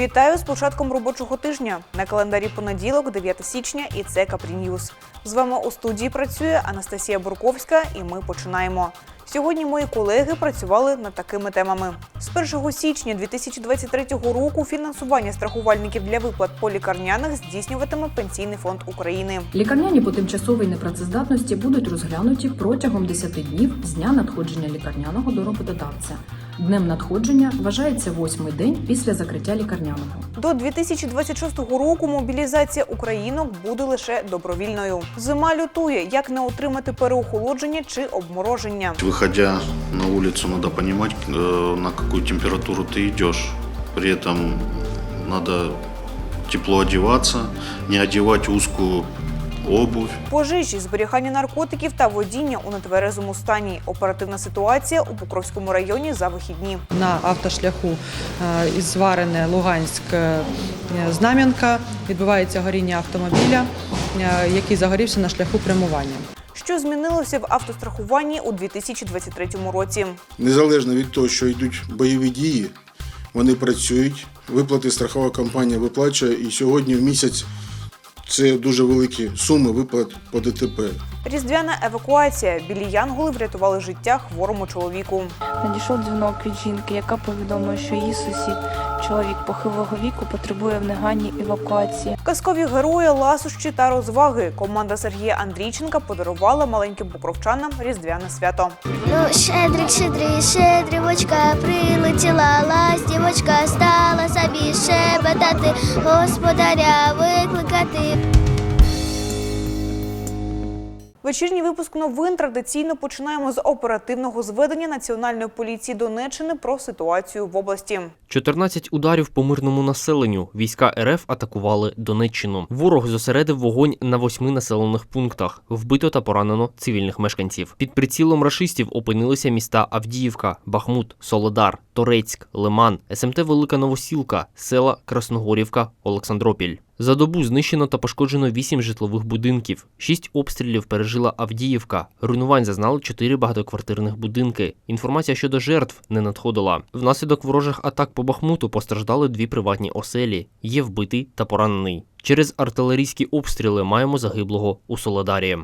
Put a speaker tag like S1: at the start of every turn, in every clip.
S1: Вітаю з початком робочого тижня. На календарі понеділок, 9 січня, і це Капрі. З вами у студії працює Анастасія Бурковська, і ми починаємо. Сьогодні мої колеги працювали над такими темами. З 1 січня 2023 року фінансування страхувальників для виплат по лікарняних здійснюватиме Пенсійний фонд України.
S2: Лікарняні по тимчасовій непрацездатності будуть розглянуті протягом 10 днів з дня надходження лікарняного до роботодавця. Днем надходження вважається восьмий день після закриття лікарняного.
S1: До 2026 року мобілізація українок буде лише добровільною. Зима лютує, як не отримати переохолодження чи обмороження.
S3: Выходя на улицу, надо понимать, э, на какую температуру ты идешь. При этом надо тепло одеваться, не одевать узкую обувь.
S1: Пожежі, зберігання наркотиків та водіння у нетверезому стані. Оперативна ситуація у Покровському районі за вихідні.
S4: на автошляху е, із Зварене Луганськ е, Знам'янка відбувається горіння автомобіля, е, який загорівся на шляху прямування.
S1: Що змінилося в автострахуванні у 2023 році?
S5: Незалежно від того, що йдуть бойові дії, вони працюють. Виплати страхова компанія виплачує, і сьогодні в місяць це дуже великі суми виплат по ДТП.
S1: Різдвяна евакуація. Білі янголи врятували життя хворому чоловіку.
S6: Надійшов дзвінок від жінки, яка повідомила, що її сусід, чоловік похилого віку, потребує в негайній евакуації.
S1: Казкові герої, ласощі та розваги. Команда Сергія Андрійченка подарувала маленьким покровчанам різдвяне свято.
S7: Ну, щедрик, щедрий, щедрівочка, прилетіла ластівочка, стала собі щебетати, господаря викликати.
S1: Вечірній випуск новин традиційно починаємо з оперативного зведення Національної поліції Донеччини про ситуацію в області.
S8: 14 ударів по мирному населенню. Війська РФ атакували Донеччину. Ворог зосередив вогонь на восьми населених пунктах. Вбито та поранено цивільних мешканців. Під прицілом рашистів опинилися міста Авдіївка, Бахмут, Солодар, Торецьк, Лиман, СМТ Велика Новосілка, села Красногорівка, Олександропіль. За добу знищено та пошкоджено 8 житлових будинків. 6 обстрілів пережила Авдіївка. Руйнувань зазнали 4 багатоквартирних будинки. Інформація щодо жертв не надходила. Внаслідок ворожих атак по Бахмуту постраждали дві приватні оселі. Є вбитий та поранений. Через артилерійські обстріли маємо загиблого у Солодарі.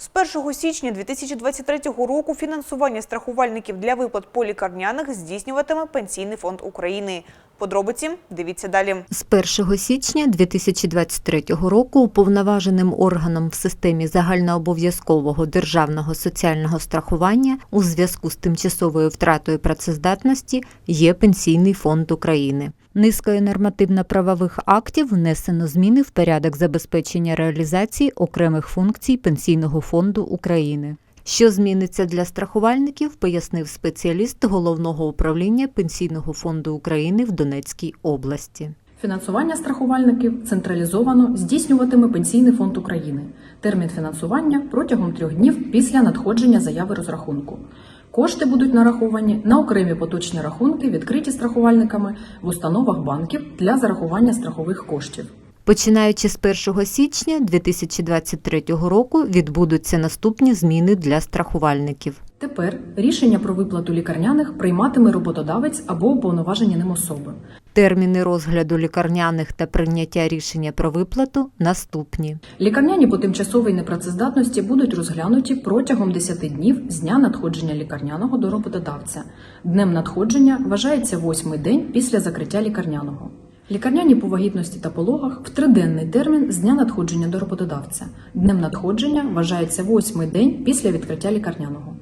S1: З 1 січня 2023 року фінансування страхувальників для виплат по лікарняних здійснюватиме Пенсійний фонд України. Подробиці дивіться далі.
S9: З 1 січня 2023 року уповноваженим органом в системі загальнообов'язкового державного соціального страхування у зв'язку з тимчасовою втратою працездатності є Пенсійний фонд України. Низкою нормативно-правових актів внесено зміни в порядок забезпечення реалізації окремих функцій Пенсійного фонду України. Що зміниться для страхувальників, пояснив спеціаліст головного управління Пенсійного фонду України в Донецькій області.
S2: Фінансування страхувальників централізовано здійснюватиме Пенсійний фонд України. Термін фінансування протягом трьох днів після надходження заяви розрахунку. Кошти будуть нараховані на окремі поточні рахунки, відкриті страхувальниками в установах банків для зарахування страхових коштів.
S9: Починаючи з 1 січня 2023 року відбудуться наступні зміни для страхувальників.
S2: Тепер рішення про виплату лікарняних прийматиме роботодавець або уповноважені ним особи.
S9: Терміни розгляду лікарняних та прийняття рішення про виплату наступні.
S2: Лікарняні по тимчасовій непрацездатності будуть розглянуті протягом 10 днів з дня надходження лікарняного до роботодавця. Днем надходження вважається восьмий день після закриття лікарняного. Лікарняні по вагітності та пологах в триденний термін з дня надходження до роботодавця. Днем надходження вважається восьмий день після відкриття лікарняного.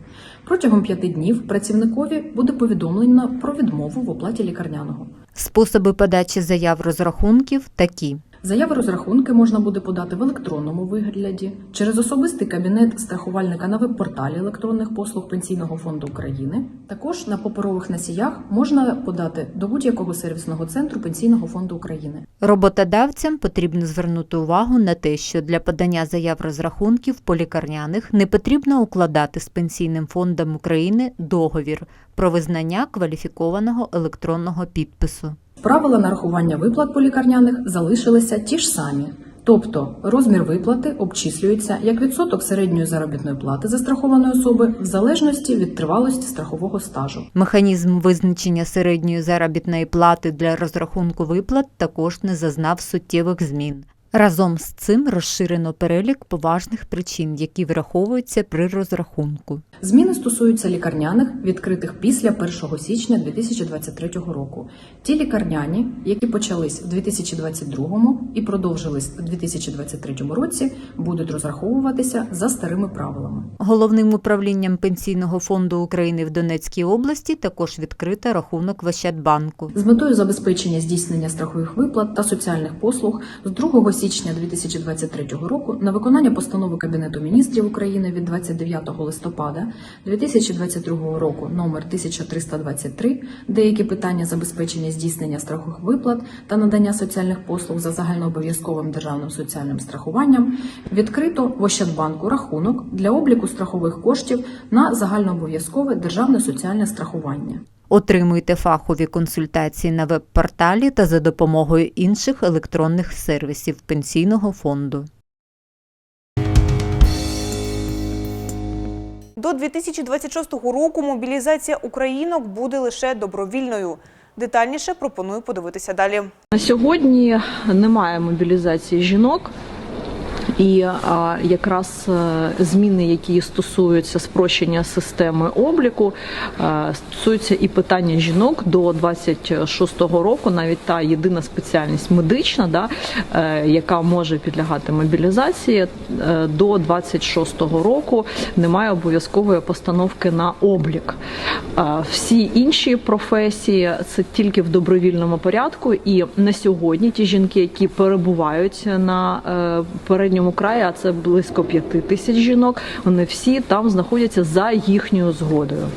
S2: Протягом п'яти днів працівникові буде повідомлено про відмову в оплаті лікарняного.
S9: Способи подачі заяв розрахунків такі:
S2: Заяви розрахунки можна буде подати в електронному вигляді через особистий кабінет страхувальника на веб-порталі електронних послуг Пенсійного фонду України. Також на паперових носіях можна подати до будь-якого сервісного центру Пенсійного фонду України.
S9: роботодавцям потрібно звернути увагу на те, що для подання заяв розрахунків по лікарняних не потрібно укладати з Пенсійним фондом України договір про визнання кваліфікованого електронного підпису.
S2: Правила нарахування виплат по лікарняних залишилися ті ж самі. Тобто розмір виплати обчислюється як відсоток середньої заробітної плати застрахованої особи в залежності від тривалості страхового стажу.
S9: Механізм визначення середньої заробітної плати для розрахунку виплат також не зазнав суттєвих змін. Разом з цим розширено перелік поважних причин, які враховуються при розрахунку.
S2: Зміни стосуються лікарняних, відкритих після 1 січня 2023 року. Ті лікарняні, які почались в 2022 і продовжились у 2023 році, будуть розраховуватися за старими правилами.
S9: Головним управлінням Пенсійного фонду України в Донецькій області також відкрито рахунок в Ощадбанку.
S2: З метою забезпечення здійснення страхових виплат та соціальних послуг з 2 січня 2023 року на виконання постанови Кабінету міністрів України від 29 листопада 2022 року номер 1323 деякі питання забезпечення здійснення страхових виплат та надання соціальних послуг за загальнообов'язковим державним соціальним страхуванням відкрито в Ощадбанку рахунок для обліку страхових коштів на загальнообов'язкове державне соціальне страхування.
S9: Отримуйте фахові консультації на веб-порталі та за допомогою інших електронних сервісів Пенсійного фонду.
S1: До 2026 року мобілізація українок буде лише добровільною. Детальніше пропоную подивитися далі.
S10: На сьогодні немає мобілізації жінок. І якраз е, зміни, які стосуються спрощення системи обліку, е, стосуються і питання жінок до 26-го року, навіть та єдина спеціальність медична, да, е, яка може підлягати мобілізації, до 26-го року немає обов'язкової постановки на облік. Всі інші професії це тільки в добровільному порядку. І на сьогодні ті жінки, які перебувають на е, передньому краї, а це близько п'яти тисяч жінок, вони всі там знаходяться за їхньою згодою.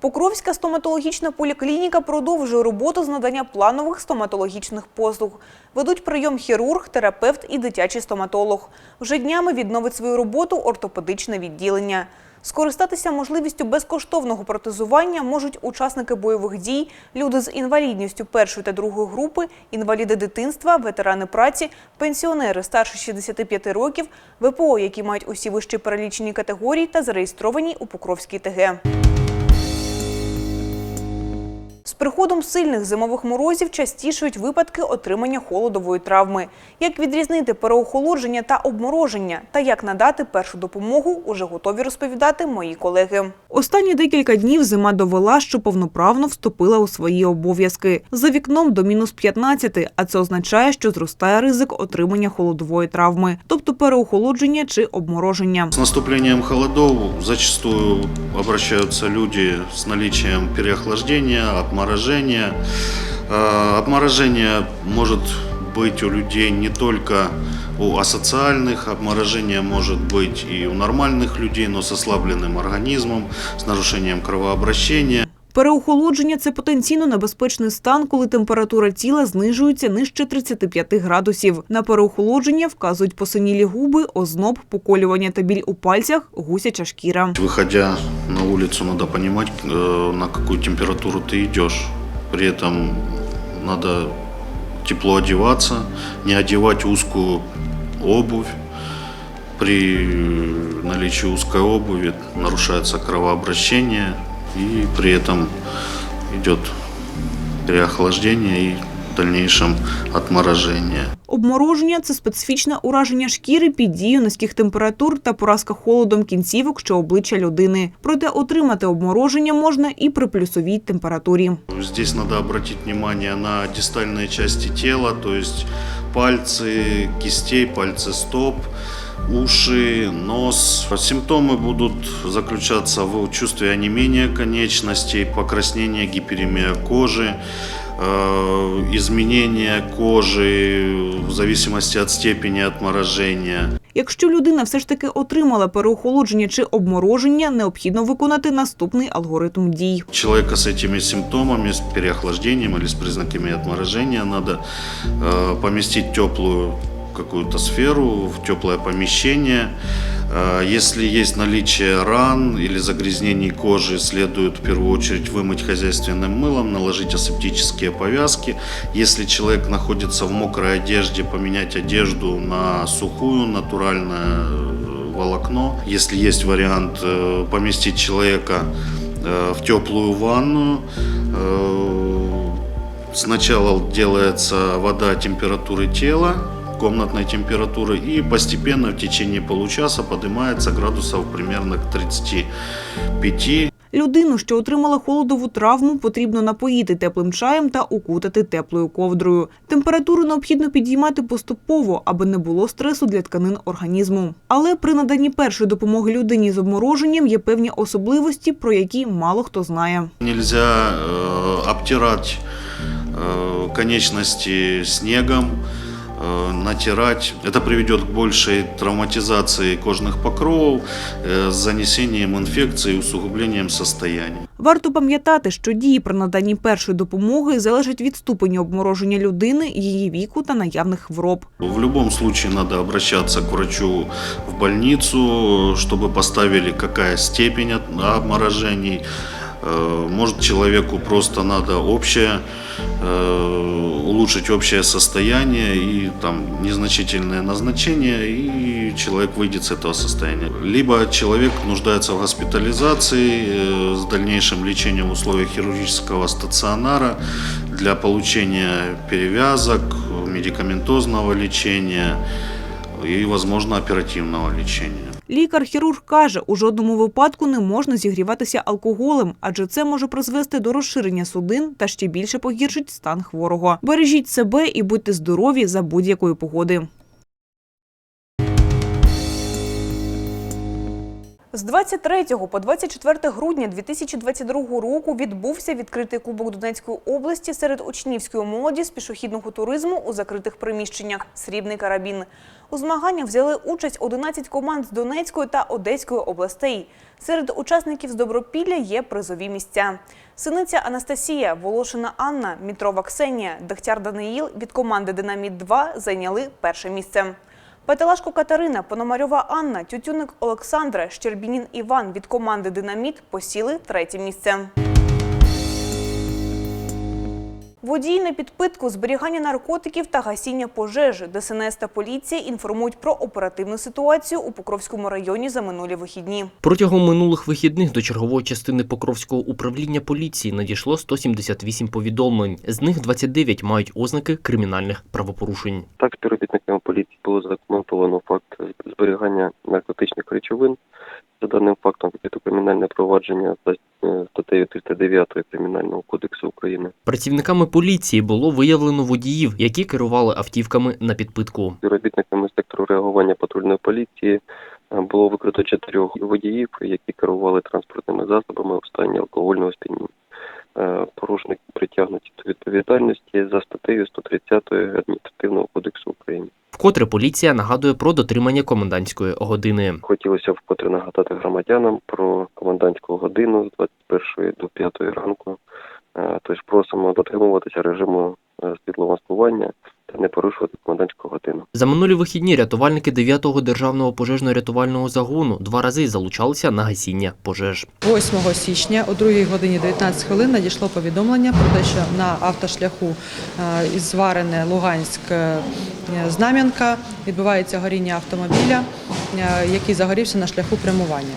S1: Покровська стоматологічна поліклініка продовжує роботу з надання планових стоматологічних послуг. Ведуть прийом хірург, терапевт і дитячий стоматолог. Вже днями відновить свою роботу ортопедичне відділення. Скористатися можливістю безкоштовного протезування можуть учасники бойових дій, люди з інвалідністю першої та другої групи, інваліди дитинства, ветерани праці, пенсіонери старше 65 років, ВПО, які мають усі вищі перелічені категорії та зареєстровані у Покровській ТГ. З приходом сильних зимових морозів частішають випадки отримання холодової травми. Як відрізнити переохолодження та обмороження та як надати першу допомогу, уже готові розповідати мої колеги. Останні декілька днів зима довела, що повноправно вступила у свої обов'язки. За вікном до мінус 15, а це означає, що зростає ризик отримання холодової травми, тобто переохолодження чи обмороження.
S3: С наступлением холодов зачастую обращаются люди с наличием переохлаждения, обморожения. Э, Обморожение может быть у людей не только у асоциальных, обморожение может быть и у нормальных людей, но с ослабленным организмом, с нарушением кровообращения.
S1: Переохолодження – це потенційно небезпечний стан, коли температура тіла знижується нижче 35 градусів. На переохолодження вказують посинілі губи, озноб, поколювання та біль у пальцях, гусяча шкіра.
S3: Выходя на улицу, надо понимать, э, на какую температуру ты идешь. При этом надо тепло одеваться, не одевать узкую обувь. При наличии узкой обуви нарушается кровообращение и при этом идет переохлаждение и в дальнейшем отморожение.
S1: Обмороження – це специфічне ураження шкіри під дією низьких температур та поразка холодом кінцівок чи обличчя людини. Проте отримати обмороження можна і при плюсовій температурі.
S3: Здесь надо обратить внимание на дистальные части тела, то есть пальцы кистей, пальцы стоп, уши, нос. Симптомы будут заключаться в чувстве онемения конечностей, покраснения, гиперемия кожи, э, изменения кожи в зависимости от степени отморожения.
S1: Якщо людина все ж таки отримала переохолодження чи обмороження, необхідно виконати наступний алгоритм дій.
S3: Человека с этими симптомами, с переохлаждением или с признаками отморожения надо э, поместить в теплую какую-то сферу, в теплое помещение. Э, Если есть наличие ран или загрязнений кожи, следует в первую очередь вымыть хозяйственным мылом, наложить асептические повязки. Если человек находится в мокрой одежде, поменять одежду на сухую, натуральное э, волокно. Если есть вариант э, поместить человека в теплую ванную, э, сначала делается вода температуры тела, комнатной температуры, и постепенно в течение получаса поднимается градусов примерно к 35
S1: Людину, що отримала холодову травму, потрібно напоїти теплим чаєм та укутати теплою ковдрою. Температуру необхідно підіймати поступово, аби не було стресу для тканин організму. Але при наданні першої допомоги людині з обмороженням є певні особливості, про які мало хто знає.
S3: Нельзя э, обтирать э, конечности снегом, э, натирать. Это приведет к большей травматизации кожных покровов, э, с занесением инфекции и усугублением состояния.
S1: Варто пам'ятати, що дії при наданні першої допомоги залежать від ступеню обмороження людини, її віку та наявних хвороб.
S3: В любом случае надо обращаться к врачу в больницу, чтобы поставили какая степень от- обморожений. Э, Может человеку просто надо общее, э, улучшить общее состояние и там незначительное назначение, и человек выйдет с этого состояния. Либо человек нуждается в госпитализации э, с дальнейшим лечением в условиях хирургического стационара для получения перевязок, медикаментозного лечения и, возможно, оперативного лечения.
S1: Лікар-хірург каже, у жодному випадку не можна зігріватися алкоголем, адже це може призвести до розширення судин та ще більше погіршить стан хворого. Бережіть себе і будьте здорові за будь-якої погоди. З 23 по 24 грудня 2022 року відбувся відкритий кубок Донецької області серед учнівської молоді з пішохідного туризму у закритих приміщеннях Срібний карабін. У змаганнях взяли участь 11 команд з Донецької та Одеської областей. Серед учасників з Добропілля є призові місця. Синиця Анастасія, Волошина Анна, Мітрова Ксенія, Дегтяр Даниїл від команди Динаміт 2 зайняли перше місце. Петелашко Катерина, Пономарьова Анна, Тютюник Олександра, Щербінін Іван від команди Динаміт посіли третє місце. Водії на підпитку, зберігання наркотиків та гасіння пожежі. ДСНС та поліція інформують про оперативну ситуацію у Покровському районі за минулі вихідні.
S8: Протягом минулих вихідних до чергової частини Покровського управління поліції надійшло 178 повідомлень. З них 29 мають ознаки кримінальних правопорушень.
S11: Так, співробітниками поліції було задокументовано факт зберігання наркотичних речовин. За даним фактом відкрито кримінальне провадження за е, статтею 309 Кримінального кодексу України.
S8: Працівниками поліції було виявлено водіїв, які керували автівками на підпитку.
S11: Співробітниками сектору реагування патрульної поліції е, було викрито чотирьох водіїв, які керували транспортними засобами у стані алкогольного сп'яніння. Е, Порушники притягнуті до відповідальності за статтею 130 Адміністративного кодексу України.
S8: Вкотре поліція нагадує про дотримання комендантської години.
S11: Хотілося вкотре нагадати громадянам про комендантську годину з 21 до 5 ранку. Е, Тож просимо дотримуватися режиму е, світломаскування та не порушувати комендантську годину.
S8: За минулі вихідні рятувальники 9-го державного пожежно-рятувального загону два рази залучалися на гасіння пожеж.
S4: 8 січня о 2 годині 19 хвилин надійшло повідомлення про те, що на автошляху е, із Зварене Луганськ е, Знам'янка відбувається горіння автомобіля, е, який загорівся на шляху прямування.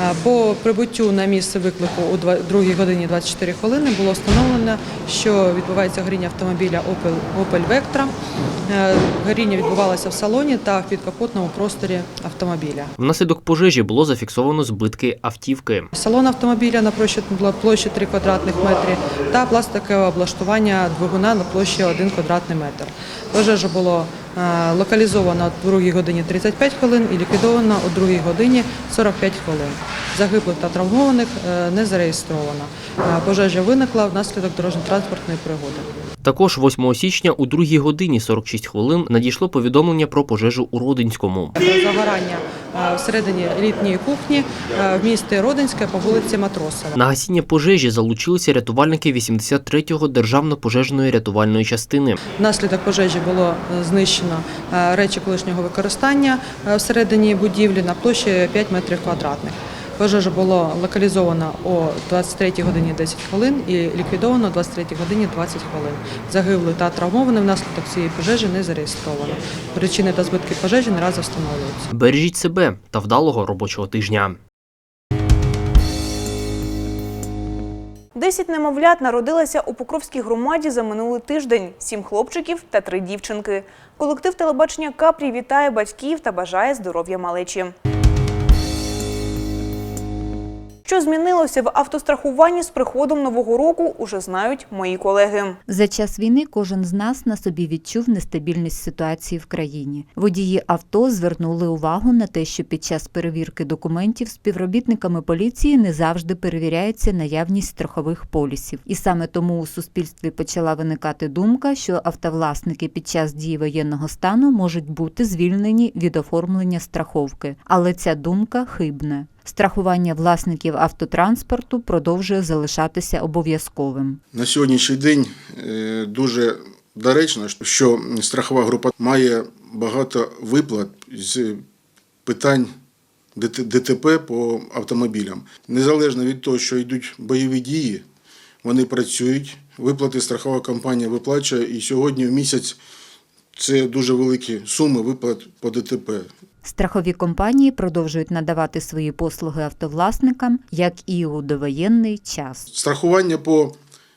S4: Е, По прибуттю на місце виклику о 2 годині 24 хвилини було встановлено, що відбувається горіння автомобіля Opel, Vectra. Е, Горіння відбувалося в салоні та в підкапотному просторі автомобіля.
S8: Внаслідок пожежі було зафіксовано збитки автівки.
S4: Салон автомобіля на площі 3 квадратних метри та пластикове облаштування двигуна на площі 1 квадратний метр. Пожежа було е, локалізовано о 2 годині 35 хвилин і ліквідована о 2 годині 45 хвилин. Загиблих та травмованих е, не зареєстровано. Е, Пожежа виникла внаслідок дорожньо-транспортної пригоди.
S8: Також 8 січня у 2 годині 46 хвилин надійшло повідомлення про пожежу у Родинському.
S4: Загорання всередині літньої кухні е, в місті Родинське по вулиці Матросова.
S8: На гасіння пожежі залучилися рятувальники 83-го державно-пожежної рятувальної частини.
S4: Внаслідок пожежі було е, знищено е, речі колишнього використання е, всередині будівлі на площі 5 метрів квадратних. Пожежа було локалізовано о 23 годині 10 хвилин і ліквідовано о 23 годині 20 хвилин. Загиблих та травмованих внаслідок цієї пожежі не зареєстровано. Причини та збитки пожежі наразі встановлюються.
S8: Бережіть себе та вдалого робочого тижня.
S1: Десять немовлят народилося у Покровській громаді за минулий тиждень. Сім хлопчиків та три дівчинки. Колектив телебачення Капрі вітає батьків та бажає здоров'я малечі. Що змінилося в автострахуванні з приходом нового року, уже знають мої колеги.
S9: За час війни кожен з нас на собі відчув нестабільність ситуації в країні. Водії авто звернули увагу на те, що під час перевірки документів співробітниками поліції не завжди перевіряється наявність страхових полісів. І саме тому у суспільстві почала виникати думка, що автовласники під час дії воєнного стану можуть бути звільнені від оформлення страховки. Але ця думка хибна. Страхування власників автотранспорту продовжує залишатися обов'язковим.
S5: На сьогоднішній день е, дуже доречно, що страхова група має багато виплат з питань ДТП по автомобілям. Незалежно від того, що йдуть бойові дії, вони працюють, виплати страхова компанія виплачує, і сьогодні в місяць це дуже великі суми виплат по ДТП.
S9: Страхові компанії продовжують надавати свої послуги автовласникам, як і у довоєнний час.
S5: страхування по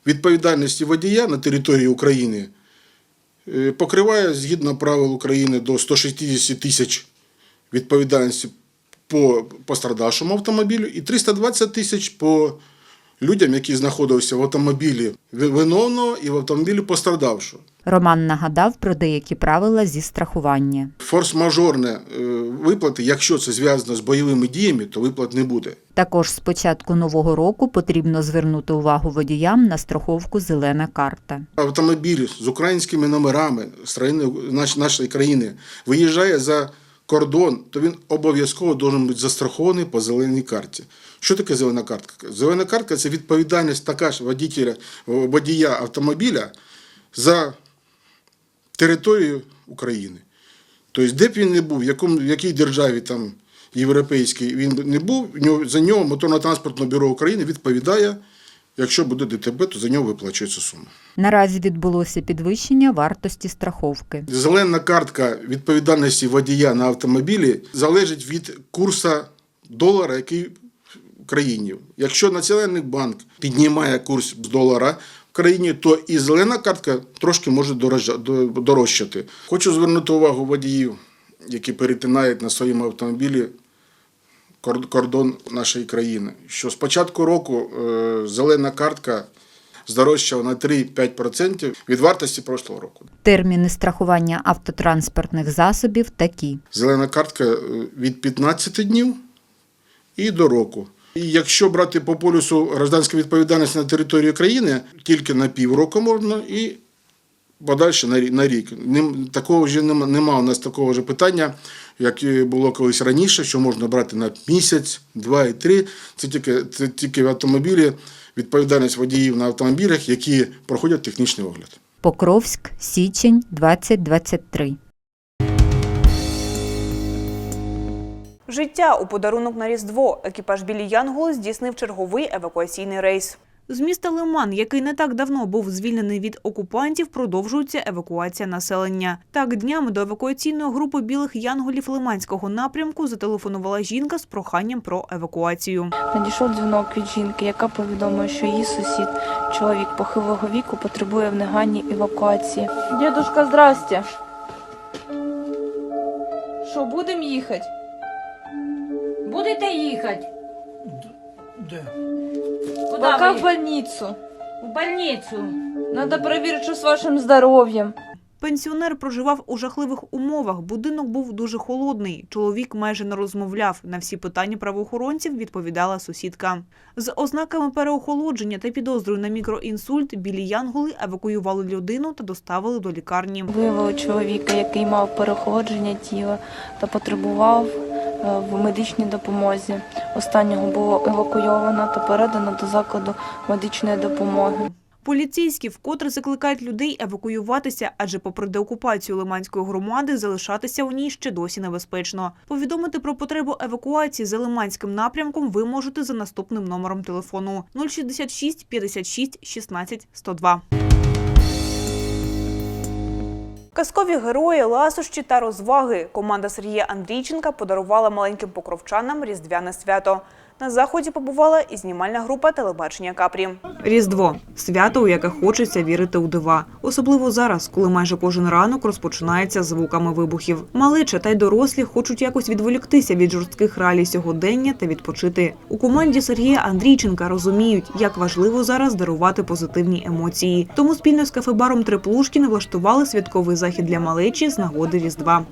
S5: відповідальності водія на території України е, покриває згідно правил України до 160 тисяч відповідальності по пострадавшому автомобілю і 320 тисяч по людям, які знаходилися в автомобілі виновного і в автомобілі пострадавшого.
S9: Роман нагадав про деякі правила зі страхування.
S5: Форс-мажорне е, виплати, якщо це зв'язано з бойовими діями, то виплат не буде.
S9: Також з початку нового року потрібно звернути увагу водіям на страховку Зелена карта.
S5: автомобіль з українськими номерами з країни, нашої країни виїжджає за кордон, то він обов'язково має бути застрахований по зеленій карті. Що таке зелена картка? Зелена картка це відповідальність така ж водителя, водія автомобіля за територію України. Тобто, де б він не був, в, якому, в якій державі там європейській він не був, за нього Моторно-транспортне бюро України відповідає, якщо буде ДТП, то за нього виплачується сума.
S9: Наразі відбулося підвищення вартості страховки.
S5: Зелена картка відповідальності водія на автомобілі залежить від курсу долара, який в країні. Якщо Національний банк піднімає курс долара в країні, то і зелена картка трошки може дорожчати. Хочу звернути увагу водіїв, які перетинають на своєму автомобілі кордон нашої країни. Що з початку року е, зелена картка здорожчала на 3-5% від вартості прошлого року.
S9: Терміни страхування автотранспортних засобів такі:
S5: Зелена картка е, від 15 днів і до року. І якщо брати по полюсу гражданської відповідальності на території країни, тільки на півроку можна і подальше на рі- на рік. Нем- Такого вже нема, нема у нас такого вже питання, як було колись раніше, що можна брати на місяць, два і три. Це тільки, це тільки в автомобілі відповідальність водіїв на автомобілях, які проходять технічний огляд.
S9: Покровськ, січень 2023.
S1: Життя у подарунок на Різдво. Екіпаж білі Янголи здійснив черговий евакуаційний рейс. З міста Лиман, який не так давно був звільнений від окупантів, продовжується евакуація населення. Так, днями до евакуаційної групи білих янголів Лиманського напрямку зателефонувала жінка з проханням про евакуацію.
S6: Надійшов дзвінок від жінки, яка повідомила, що її сусід, чоловік похилого віку, потребує в негайній евакуації.
S12: Дедушка, здрасте. Що, будемо їхати?
S13: Будете їхати?
S12: Куди
S13: Пока
S12: в больницю.
S13: в больницю.
S12: Надо перевірити, що з вашим здоров'ям.
S1: Пенсіонер проживав у жахливих умовах. Будинок був дуже холодний. Чоловік майже не розмовляв. На всі питання правоохоронців відповідала сусідка. З ознаками переохолодження та підозрою на мікроінсульт білі янголи евакуювали людину та доставили до лікарні.
S6: Виявили чоловіка, який мав переохолодження тіла та потребував в медичній допомозі. Останнього було евакуйовано та передано до закладу медичної допомоги.
S1: Поліцейські вкотре закликають людей евакуюватися, адже попри деокупацію Лиманської громади, залишатися у ній ще досі небезпечно. Повідомити про потребу евакуації за Лиманським напрямком ви можете за наступним номером телефону 066 56 16 102. Казкові герої, ласощі та розваги. Команда Сергія Андрійченка подарувала маленьким покровчанам різдвяне свято. На заході побувала і знімальна група телебачення Капрі. Різдво свято, у яке хочеться вірити у дива, особливо зараз, коли майже кожен ранок розпочинається звуками вибухів. Малеча та й дорослі хочуть якось відволіктися від жорстких реалій сьогодення та відпочити. У команді Сергія Андрійченка розуміють, як важливо зараз дарувати позитивні емоції. Тому спільно з кафебаром Триплушкін влаштували святковий захід для малечі з нагоди Різдва.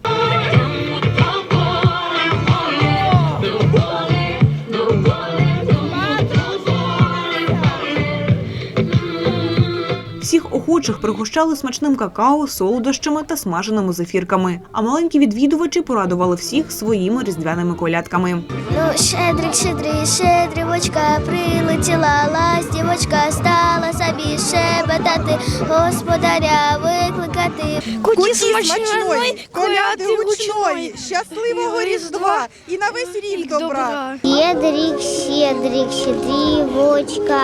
S1: Охочих пригощали смачним какао, солодощами та смаженими зефірками. А маленькі відвідувачі порадували всіх своїми різдвяними колядками.
S7: Ну, щедрик, щедрий, щедрівочка, прилетіла ластівочка, стала собі щебетати, господаря викликати.
S12: Куті смачної, коляди гучної, щасливого Різдва і на весь рік добра.
S7: Щедрик, щедрик, щедрівочка,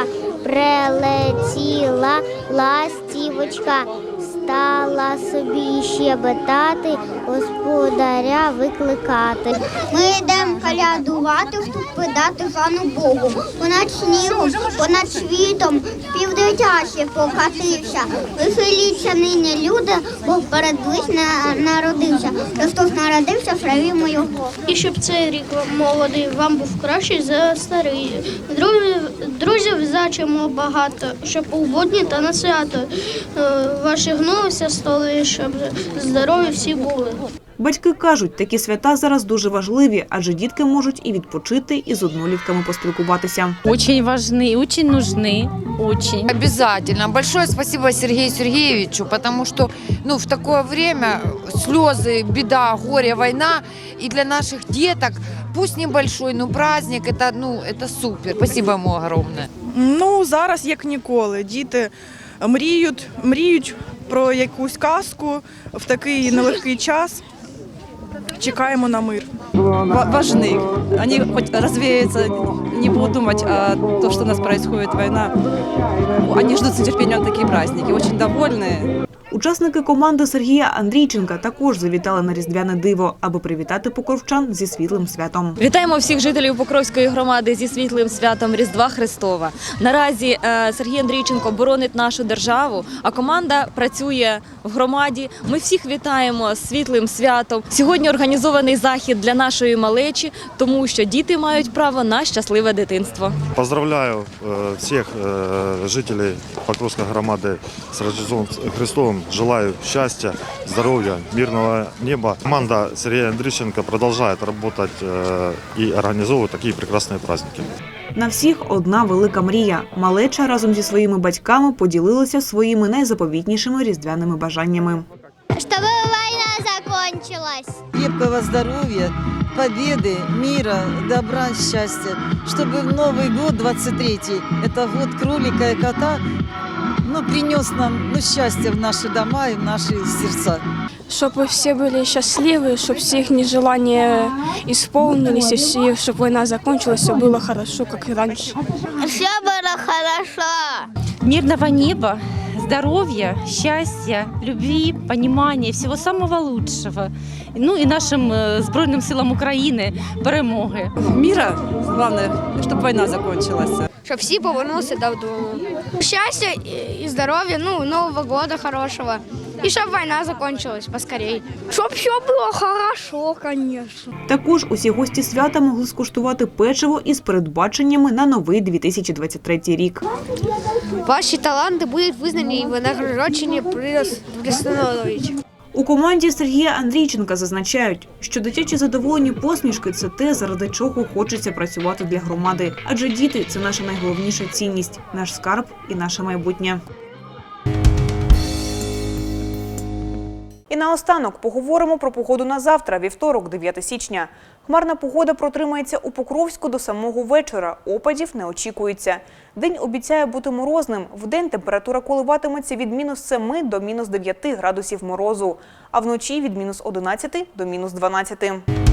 S7: прилетіла ластівочка, стала собі щебетати, господаря викликати. Ми йдемо колядувати, вступидати пану Богу. Понад снігом, понад світом, півдитяче покатився. Веселіться нині люди, Бог перед не народився. Христос народився, славімо його.
S14: І щоб цей рік молодий вам був кращий за старий. Друзів, зачимо багато, щоб у будні та на свято е, ваші гнулися столи, щоб здорові всі були.
S1: Батьки кажуть, такі свята зараз дуже важливі, адже дітки можуть і відпочити, і з однолітками поспілкуватися.
S15: Очень важны, очень нужны, очень.
S16: Обязательно. Большое спасибо Сергею Сергеевичу, потому что ну, в такое время слезы, беда, горе, война. И для наших деток, пусть небольшой, но праздник, это, ну, это супер. Спасибо ему огромное.
S12: Ну, зараз як ніколи. Діти мріють, мріють про якусь казку в такий нелегкий час. Чекаємо на мир.
S4: важны. Они хоть развеются, не будут думать о том, что у нас происходит война. Они ждут с нетерпением такие праздники, очень довольны.
S1: Учасники команди Сергія Андрійченка також завітали на різдвяне диво, аби привітати покровчан зі світлим святом.
S15: Вітаємо всіх жителів Покровської громади зі світлим святом Різдва Христова. Наразі е, Сергій Андрійченко боронить нашу державу, а команда працює в громаді. Ми всіх вітаємо з світлим святом. Сьогодні організований захід для нашої малечі, тому що діти мають право на щасливе дитинство.
S17: Поздравляю э, всех э, жителей Покровской громады с Рождеством Христовым. Желаю счастья, здоровья, мирного неба. Команда Сергея Андрющенко продолжает работать э, и организовывать такие прекрасные праздники.
S1: На всіх одна велика мрія. Малеча разом зі своїми батьками поділилася своїми найзаповітнішими різдвяними бажаннями.
S7: Щоб війна закончилась.
S12: Крепкого здоров'я, победы, мира, добра, счастья. Чтобы в Новый год 23-й, это год кролика и кота, ну, принес нам ну, счастье в наши дома и в наши сердца.
S14: Щоб всі були щасливі, щоб все их нежелания исполнились, и всі, щоб війна закончилась, все було хорошо, як і раньше.
S7: Все было хорошо.
S15: Мирного неба, здоровья, счастья, любви, понимания, всего самого лучшего. Ну и нашим э, Збройним силам України перемоги.
S4: Міра, головне, щоб війна закінчилася.
S14: Щоб всі повернулися додому. Щастя і здоров'я, ну, Нового года хорошого. І щоб війна закончилась поскорей. Щоб все було хорошо, звісно.
S1: Також усі гості свята могли скуштувати печиво із передбаченнями на новий 2023 рік.
S14: Ваші таланти будуть визнані і винагороджені при Христонович.
S1: У команді Сергія Андрійченка зазначають, що дитячі задоволені посмішки це те, заради чого хочеться працювати для громади. Адже діти це наша найголовніша цінність, наш скарб і наше майбутнє. Наостанок поговоримо про погоду на завтра, вівторок, 9 січня. Хмарна погода протримається у Покровську до самого вечора. Опадів не очікується. День обіцяє бути морозним. Вдень температура коливатиметься від мінус 7 до мінус 9 градусів морозу, а вночі від мінус 11 до мінус 12.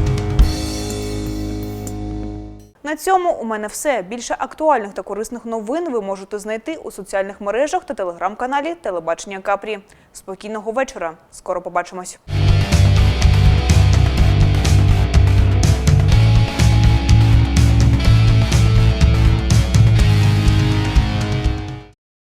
S1: На цьому у мене все. Більше актуальних та корисних новин ви можете знайти у соціальних мережах та телеграм-каналі Телебачення Капрі. Спокійного вечора. Скоро побачимось.